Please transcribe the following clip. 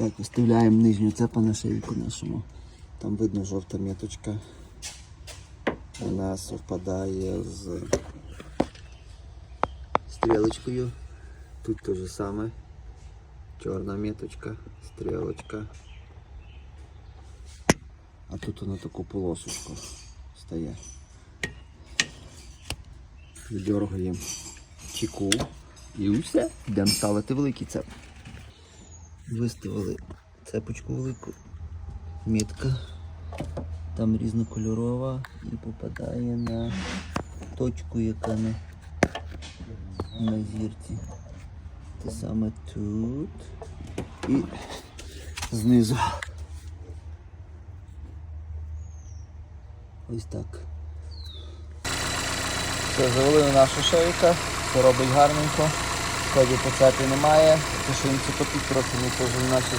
Так, виставляємо нижню цепа на шийку нашому. Там видно жовта меточка. Вона совпадає з стрілочкою. Тут те же саме. Чорна меточка, стрілочка. А тут на таку полосочку стає. Дергаємо чеку і все. Йдемо ставити великий цеп. Виставили цепочку велику, мітка. Там різнокольорова і попадає на точку, яка на, на зірці. Те саме тут і знизу. Ось так. Все, завалили нашу шейка, все робить гарненько. Ході по цепі немає, пишимося по трохи не теж наші